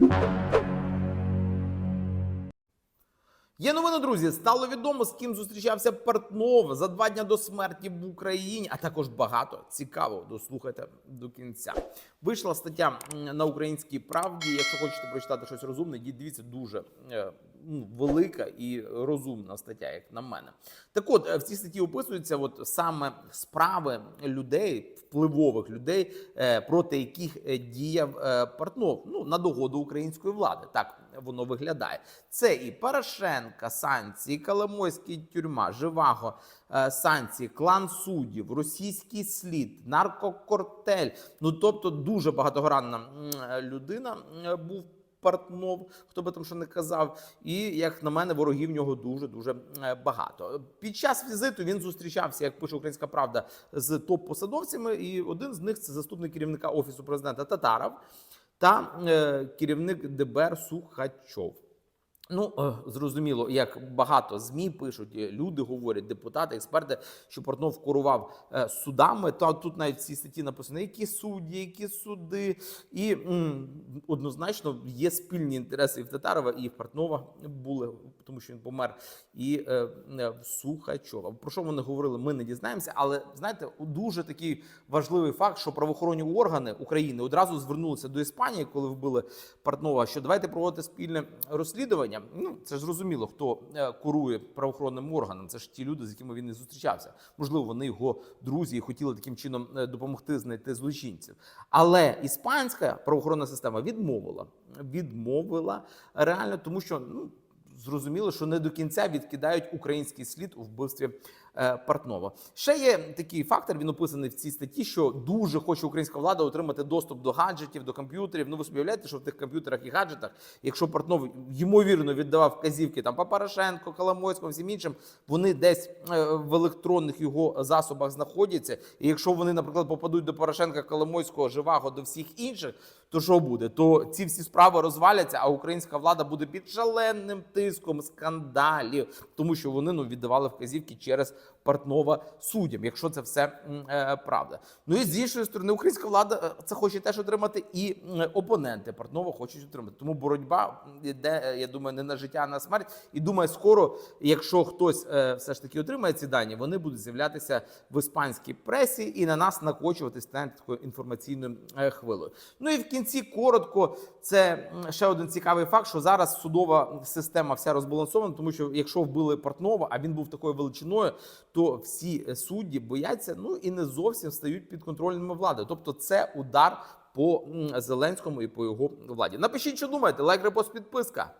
Música Є новини, друзі. Стало відомо, з ким зустрічався Портнов за два дні до смерті в Україні, а також багато цікавого. Дослухайте до кінця. Вийшла стаття на українській правді. Якщо хочете прочитати щось розумне, дивіться дуже е, ну, велика і розумна стаття, як на мене. Так от е, в цій статті описуються от саме справи людей, впливових людей, е, проти яких діяв Портнов ну на догоду української влади. Так воно виглядає. Це і Порошенка, санкції, Коломойський тюрма, Живаго, е, санкції, клан суддів, російський слід, наркокортель. Ну тобто дуже багатогранна е, людина е, був. Портнов, хто би там що не казав, і як на мене, ворогів нього дуже дуже багато. Під час візиту він зустрічався, як пише Українська Правда, з топ-посадовцями, і один з них це заступник керівника офісу президента Татаров та е, керівник ДБР Сухачов. Ну, е, зрозуміло, як багато змі пишуть, е, люди говорять, депутати, експерти, що Портнов керував е, судами. Та тут навіть в цій статті написано, які судді, які суди, і м, однозначно є спільні інтереси і в Татарова, і в Портнова були, тому що він помер, і е, в Сухачова. Про що вони говорили, ми не дізнаємося. Але знаєте, дуже такий важливий факт, що правоохоронні органи України одразу звернулися до Іспанії, коли вбили Портнова, що давайте проводити спільне розслідування. Ну це ж зрозуміло, хто е, курує правоохоронним органам. Це ж ті люди, з якими він не зустрічався. Можливо, вони його друзі і хотіли таким чином е, допомогти знайти злочинців. Але іспанська правоохоронна система відмовила. Відмовила реально, тому що ну. Зрозуміло, що не до кінця відкидають український слід у вбивстві е, Портнова. Ще є такий фактор. Він описаний в цій статті, що дуже хоче українська влада отримати доступ до гаджетів, до комп'ютерів. Ну ви собі уявляєте, що в тих комп'ютерах і гаджетах, якщо Портнов ймовірно віддавав вказівки там по Порошенко, Коломойському, всім іншим, вони десь е, в електронних його засобах знаходяться. І якщо вони, наприклад, попадуть до Порошенка, Коломойського, Живаго, до всіх інших, то що буде? То ці всі справи розваляться, а українська влада буде під шаленим тиском скандалів, тому що вони ну віддавали вказівки через Портнова суддям, якщо це все е, правда. Ну і з іншої сторони, українська влада е, це хоче теж отримати, і опоненти Портнова хочуть отримати. Тому боротьба йде, е, я думаю, не на життя, а на смерть. І думаю, скоро, якщо хтось е, все ж таки отримає ці дані, вони будуть з'являтися в іспанській пресі і на нас накочувати стануть такою інформаційною е, хвилею. Ну і в кінці коротко, це ще один цікавий факт, що зараз судова система вся розбалансована, тому що якщо вбили Портнова, а він був такою величиною, то всі е, судді бояться, ну і не зовсім стають під контрольними влади. Тобто, це удар по Зеленському і по його владі. Напишіть, що думаєте, лайк, репост, підписка.